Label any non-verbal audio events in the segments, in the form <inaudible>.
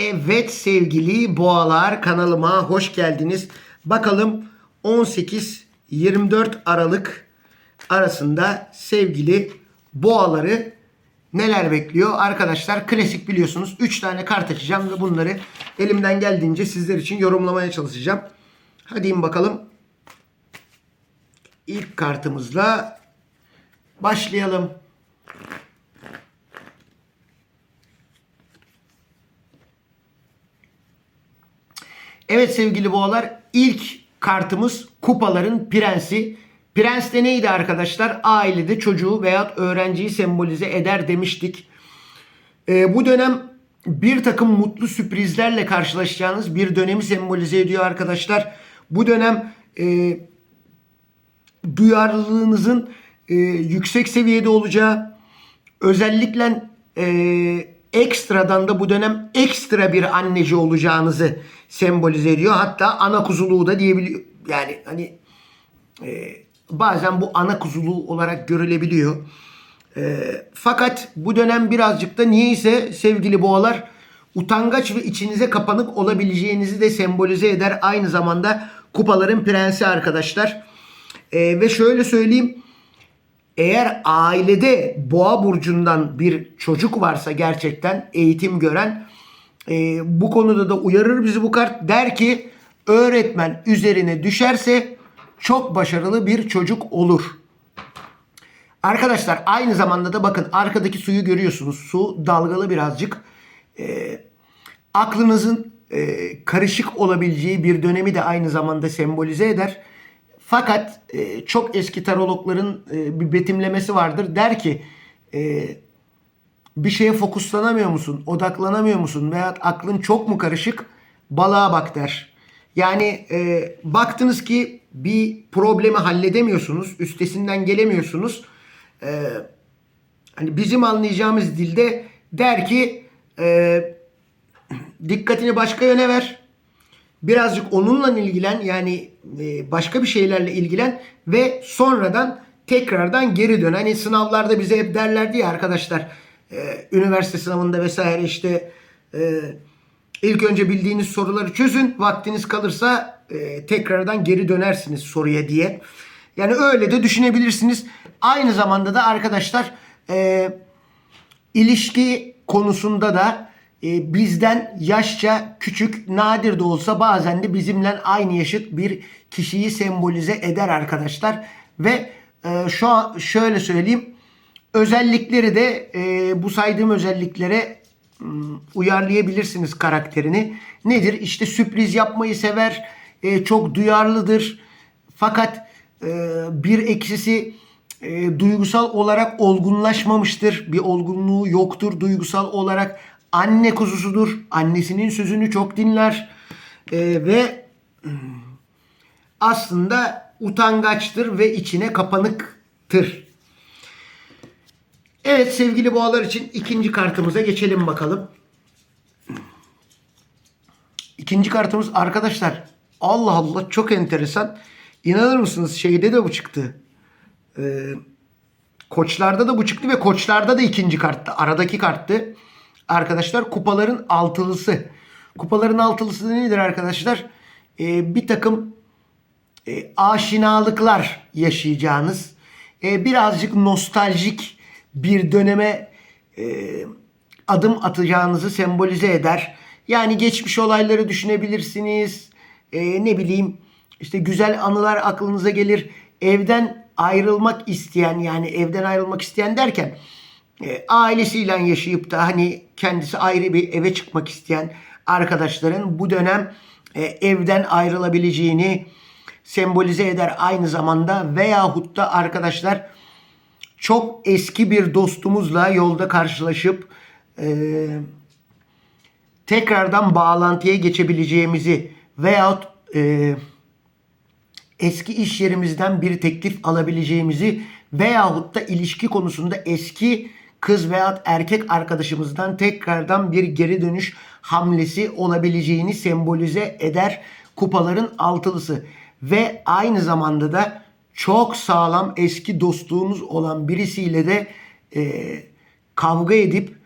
Evet sevgili boğalar kanalıma hoş geldiniz. Bakalım 18-24 Aralık arasında sevgili boğaları neler bekliyor? Arkadaşlar klasik biliyorsunuz 3 tane kart açacağım ve bunları elimden geldiğince sizler için yorumlamaya çalışacağım. Hadi bakalım. İlk kartımızla başlayalım. Evet sevgili boğalar ilk kartımız kupaların prensi. Prens de neydi arkadaşlar? Ailede çocuğu veya öğrenciyi sembolize eder demiştik. Ee, bu dönem bir takım mutlu sürprizlerle karşılaşacağınız bir dönemi sembolize ediyor arkadaşlar. Bu dönem e, duyarlılığınızın e, yüksek seviyede olacağı, özellikle e, ekstradan da bu dönem ekstra bir anneci olacağınızı sembolize ediyor. Hatta ana kuzuluğu da diyebiliyor. Yani hani e, bazen bu ana kuzuluğu olarak görülebiliyor. E, fakat bu dönem birazcık da niyeyse sevgili boğalar utangaç ve içinize kapanık olabileceğinizi de sembolize eder. Aynı zamanda kupaların prensi arkadaşlar. E, ve şöyle söyleyeyim. Eğer ailede boğa burcundan bir çocuk varsa gerçekten eğitim gören e, bu konuda da uyarır bizi bu kart. Der ki öğretmen üzerine düşerse çok başarılı bir çocuk olur. Arkadaşlar aynı zamanda da bakın arkadaki suyu görüyorsunuz. Su dalgalı birazcık. E, aklınızın e, karışık olabileceği bir dönemi de aynı zamanda sembolize eder. Fakat e, çok eski tarologların e, bir betimlemesi vardır. Der ki e, bir şeye fokuslanamıyor musun? Odaklanamıyor musun? Veya aklın çok mu karışık? Balığa bak der. Yani e, baktınız ki bir problemi halledemiyorsunuz. Üstesinden gelemiyorsunuz. E, hani bizim anlayacağımız dilde der ki e, dikkatini başka yöne ver birazcık onunla ilgilen yani e, başka bir şeylerle ilgilen ve sonradan tekrardan geri dön. Hani sınavlarda bize hep derlerdi ya arkadaşlar e, üniversite sınavında vesaire işte e, ilk önce bildiğiniz soruları çözün vaktiniz kalırsa tekrardan geri dönersiniz soruya diye. Yani öyle de düşünebilirsiniz. Aynı zamanda da arkadaşlar ilişki konusunda da e, bizden yaşça küçük nadir de olsa bazen de bizimle aynı yaşıt bir kişiyi sembolize eder arkadaşlar. Ve e, şu an şöyle söyleyeyim özellikleri de e, bu saydığım özelliklere m, uyarlayabilirsiniz karakterini. Nedir? İşte sürpriz yapmayı sever, e, çok duyarlıdır. Fakat e, bir eksisi e, duygusal olarak olgunlaşmamıştır. Bir olgunluğu yoktur duygusal olarak. Anne kuzusudur. Annesinin sözünü çok dinler. E, ve hmm, aslında utangaçtır ve içine kapanıktır. Evet sevgili boğalar için ikinci kartımıza geçelim bakalım. İkinci kartımız arkadaşlar Allah Allah çok enteresan. İnanır mısınız şeyde de bu çıktı. Ee, koçlarda da bu çıktı ve koçlarda da ikinci karttı. Aradaki karttı. Arkadaşlar kupaların altılısı. Kupaların altılısı nedir arkadaşlar? Ee, bir takım e, aşinalıklar yaşayacağınız, e, birazcık nostaljik bir döneme e, adım atacağınızı sembolize eder. Yani geçmiş olayları düşünebilirsiniz. E, ne bileyim işte güzel anılar aklınıza gelir. Evden ayrılmak isteyen yani evden ayrılmak isteyen derken e, ailesiyle yaşayıp da hani kendisi ayrı bir eve çıkmak isteyen arkadaşların bu dönem e, evden ayrılabileceğini sembolize eder aynı zamanda veyahut da arkadaşlar çok eski bir dostumuzla yolda karşılaşıp e, tekrardan bağlantıya geçebileceğimizi veyahut e, eski iş yerimizden bir teklif alabileceğimizi veyahut da ilişki konusunda eski kız veya erkek arkadaşımızdan tekrardan bir geri dönüş hamlesi olabileceğini sembolize eder kupaların altılısı. Ve aynı zamanda da çok sağlam eski dostluğunuz olan birisiyle de e, kavga edip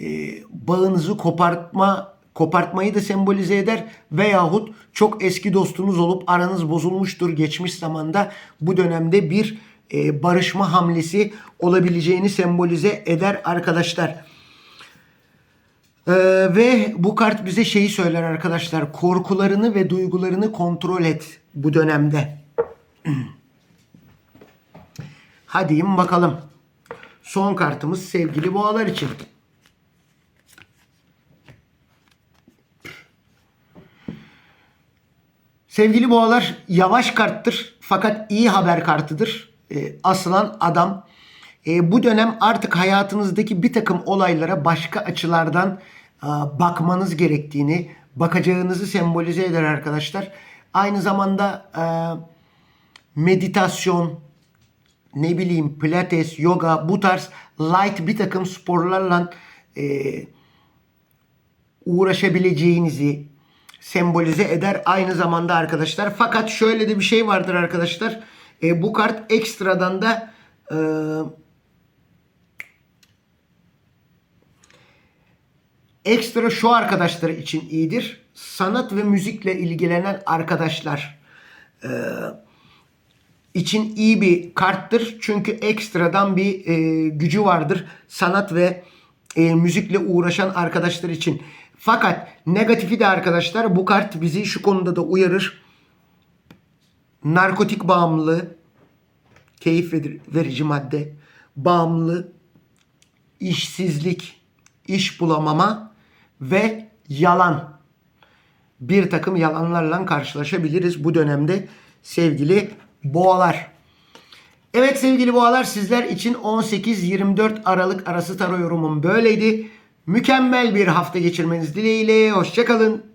e, bağınızı kopartma kopartmayı da sembolize eder veyahut çok eski dostunuz olup aranız bozulmuştur geçmiş zamanda bu dönemde bir e, barışma hamlesi olabileceğini sembolize eder arkadaşlar. Ee, ve bu kart bize şeyi söyler arkadaşlar. Korkularını ve duygularını kontrol et bu dönemde. <clears throat> Hadi bakalım. Son kartımız sevgili boğalar için. Sevgili boğalar yavaş karttır fakat iyi haber kartıdır. Ee, asılan adam. Ee, bu dönem artık hayatınızdaki bir takım olaylara başka açılardan aa, bakmanız gerektiğini, bakacağınızı sembolize eder arkadaşlar. Aynı zamanda aa, meditasyon, ne bileyim pilates, yoga bu tarz light bir takım sporlarla e, uğraşabileceğinizi sembolize eder aynı zamanda arkadaşlar. Fakat şöyle de bir şey vardır arkadaşlar. E, bu kart ekstradan da e, ekstra şu arkadaşlar için iyidir. Sanat ve müzikle ilgilenen arkadaşlar e, için iyi bir karttır. Çünkü ekstradan bir e, gücü vardır. Sanat ve e, müzikle uğraşan arkadaşlar için. Fakat negatifi de arkadaşlar bu kart bizi şu konuda da uyarır. Narkotik bağımlılığı, keyif ver- verici madde, bağımlılığı, işsizlik, iş bulamama ve yalan. Bir takım yalanlarla karşılaşabiliriz bu dönemde sevgili boğalar. Evet sevgili boğalar sizler için 18-24 Aralık arası taro yorumum böyleydi. Mükemmel bir hafta geçirmeniz dileğiyle. Hoşçakalın.